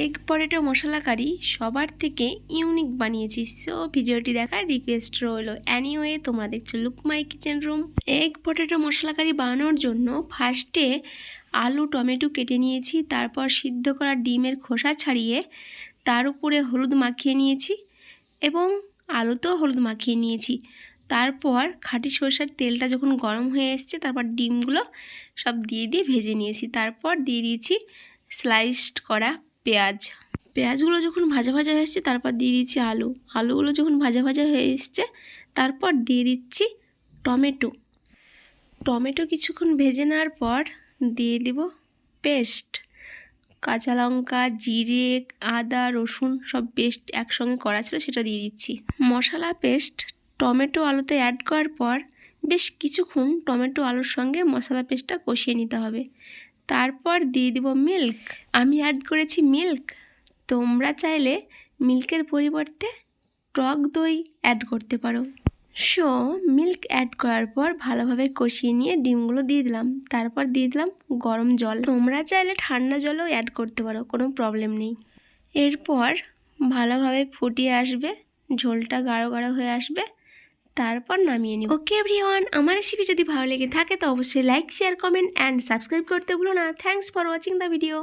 Egg potato masala কারি সবার থেকে unique বানিয়েছি। সো ভিডিওটি দেখার রিকোয়েস্ট রইল। অ্যানিওয়ে তোমরা দেখছ look my kitchen room egg potato masala curry বানানোর জন্য ফার্স্টে আলু, টমেটো কেটে নিয়েছি, তারপর সিদ্ধ করা ডিমের খোসা ছাড়িয়ে তার উপরে হলুদ মাখিয়ে নিয়েছি এবং আলুতেও হলুদ মাখিয়ে নিয়েছি। তারপর খাঁটি সরষের তেলটা যখন গরম হয়ে এসছে, তারপর ডিমগুলো সব দিয়ে দিয়ে ভেজে নিয়েছি। তারপর দিয়ে দিয়েছি স্লাইসড করা পেঁয়াজ। পেঁয়াজগুলো যখন ভাজা ভাজা হয়ে এসছে, তারপর দিয়ে দিচ্ছি আলু। আলুগুলো যখন ভাজা ভাজা হয়ে এসছে, তারপর দিয়ে দিচ্ছি টমেটো। টমেটো কিছুক্ষণ ভেজে নেওয়ার পর দিয়ে দিব পেস্ট। কাঁচা লঙ্কা, জিরে, আদা, রসুন সব পেস্ট একসঙ্গে করা ছিল, সেটা দিয়ে দিচ্ছি। মশলা, পেস্ট, টমেটো আলুতে অ্যাড করার পর বেশ কিছুক্ষণ টমেটো আলুর সঙ্গে মশলা, পেস্টটা কষিয়ে নিতে হবে। তারপর দিয়ে দিব মিল্ক আমি অ্যাড করেছি মিল্ক তোমরা চাইলে মিল্কের পরিবর্তে টক দই অ্যাড করতে পারো। সো মিল্ক অ্যাড করার পর ভালোভাবে কষিয়ে নিয়ে ডিমগুলো দিয়ে দিলাম। তারপর দিয়ে দিলাম গরম জল। তোমরা চাইলে ঠান্ডা জলও অ্যাড করতে পারো, কোনো প্রবলেম নেই। এরপর ভালোভাবে ফুটিয়ে আসবে, ঝোলটা গাঢ় গাঢ় হয়ে আসবে। তারপর নামিয়ে নিব। ওকে এভরিওয়ান আমার রেসিপি যদি ভালো লেগে থাকে, তো অবশ্যই like share comment and subscribe করতে ভুলো না। Thanks for watching the video